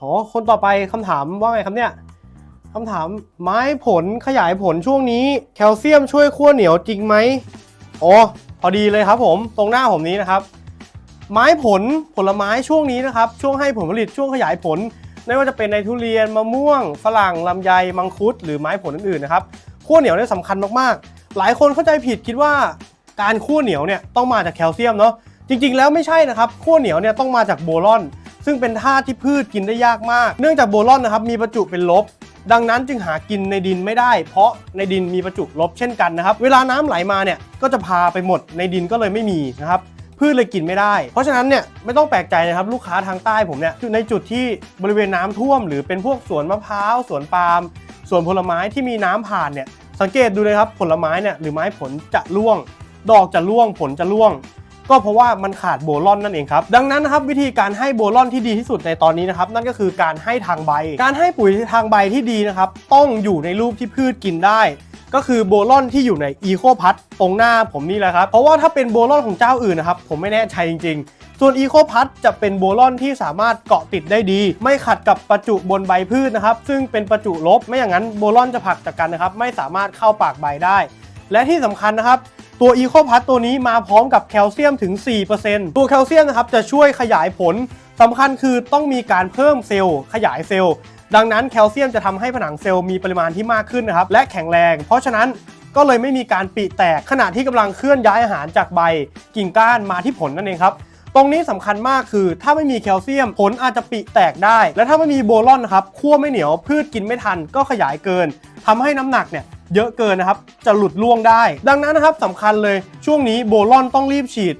อ๋อคนต่อไปคำถามว่าไงครับเนี่ยคำถามไม้ผลขยายผลช่วงนี้ แคลเซียมช่วยขั้วเหนียวจริงไหมอ๋อพอดีเลยครับผมตรงหน้าผมนี้นะครับ ไม้ผลผลไม้ช่วงนี้นะครับ ช่วงให้ผลผลิตช่วงขยายผลไม่ว่าจะเป็นในทุเรียนมะม่วง ฝรั่งลำไยมังคุด หรือไม้ผลอื่นๆนะครับขั้วเหนียวเนี่ยสำคัญมากๆ หลายคนเข้าใจผิดคิดว่าการขั้วเหนียวเนี่ยต้องมาจากแคลเซียมเนาะจริงๆแล้วไม่ใช่นะครับขั้วเหนียวเนี่ยต้องมาจากโบรอน ซึ่งเป็นธาตุที่พืชกินได้ยากมาก เนื่องจากโบรอนนะครับมีประจุเป็นลบ ดังนั้นจึงหากินในดินไม่ได้ เพราะในดินมีประจุลบเช่นกันนะครับ เวลาน้ำไหลมาเนี่ยก็จะพาไปหมดในดินก็เลยไม่มีนะครับพืชเลยกินไม่ได้ เพราะฉะนั้นเนี่ยไม่ต้องแปลกใจนะครับลูกค้าทางใต้ผมเนี่ยในจุดที่บริเวณน้ำท่วม หรือเป็นพวกสวนมะพร้าวสวนปาล์มสวนผลไม้ที่มีน้ำผ่านเนี่ยสังเกตดูเลยครับผลไม้เนี่ยหรือไม้ผลจะร่วง ดอกจะร่วงผลจะร่วง ก็เพราะว่ามันขาดโบรอนนั่นเองครับ ดังนั้นนะครับวิธีการให้โบรอนที่ดีที่สุดในตอนนี้นะครับนั่นก็คือการให้ทางใบ การให้ปุ๋ยทางใบที่ดีนะครับต้องอยู่ในรูปที่พืชกินได้ ก็คือโบรอนที่อยู่ในอีโคพัทตรงหน้าผมนี่แหละครับ เพราะว่าถ้าเป็นโบรอนของเจ้าอื่นนะครับผมไม่แน่ใจจริงๆส่วนอีโคพัทจะเป็นโบรอนที่สามารถเกาะติดได้ดี ไม่ขัดกับประจุบนใบพืชนะครับ ซึ่งเป็นประจุลบ ไม่อย่างนั้นโบรอนจะผลักจากกันนะครับ ไม่สามารถเข้าปากใบได้ และที่สำคัญนะครับ ตัวอีโคพัทตัวนี้มาพร้อมกับแคลเซียมถึง 4%ตัวแคลเซียมนะครับจะช่วยขยายผลสำคัญคือต้องมีการเพิ่มเซลล์ ขยายเซลล์ ดังนั้นแคลเซียมจะทำให้ผนังเซลล์มีปริมาณที่มากขึ้นนะครับและแข็งแรง เพราะฉะนั้นก็เลยไม่มีการปีแตกขณะที่กำลังเคลื่อนย้ายอาหารจากใบกิ่งก้านมาที่ผลนั่นเองครับตรงนี้สำคัญมากคือ ถ้าไม่มีแคลเซียมผลอาจจะปีแตกได้ และถ้าไม่มีโบรอนครับขั้วไม่เหนียวพืชกินไม่ทันก็ขยายเกินทำให้น้ำหนักเนี่ย เยอะเกินนะครับ จะหลุดล่วงได้ ดังนั้นนะครับสำคัญเลยช่วงนี้โบรอนต้องรีบฉีด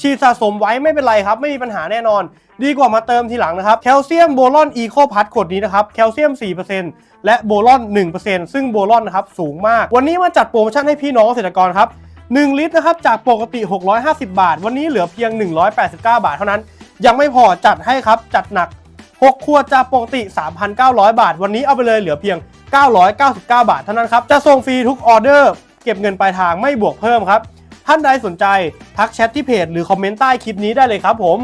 ฉีดสะสมไว้ไม่เป็นไรครับ ไม่มีปัญหาแน่นอน ดีกว่ามาเติมทีหลังนะครับแคลเซียมโบรอนอีโคพัทขวดนี้นะครับแคลเซียม 4%และโบรอน 1%ซึ่งโบรอนนะครับสูงมาก วันนี้มาจัดโปรโมชั่นให้พี่น้องเกษตรกรครับ1 ลิตรนะครับจากปกติ 650 บาท วันนี้เหลือเพียง 189 บาทเท่านั้น ยังไม่พอจัดให้ครับจัดหนัก 6 ขวดจากปกติ 3,900 บาท วันนี้เอาไปเลยเหลือเพียง 999 บาทเท่านั้นครับ จะส่งฟรีทุกออเดอร์ เก็บเงินปลายทางไม่บวกเพิ่มครับ ท่านใดสนใจทักแชทที่เพจหรือคอมเมนต์ใต้คลิปนี้ได้เลยครับผม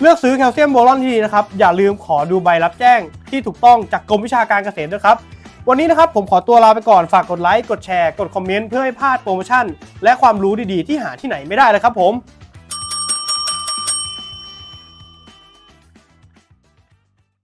เลือกซื้อแคลเซียมโบรอนที่ดีนะครับ อย่าลืมขอดูใบรับแจ้งที่ถูกต้องจากกรมวิชาการเกษตรด้วยครับ วันนี้นะครับผมขอตัวลาไปก่อนฝากกดไลค์ กดแชร์ กดคอมเมนต์เพื่อไม่พลาดโปรโมชั่น และความรู้ดีๆที่หาที่ไหนไม่ได้เลยครับผม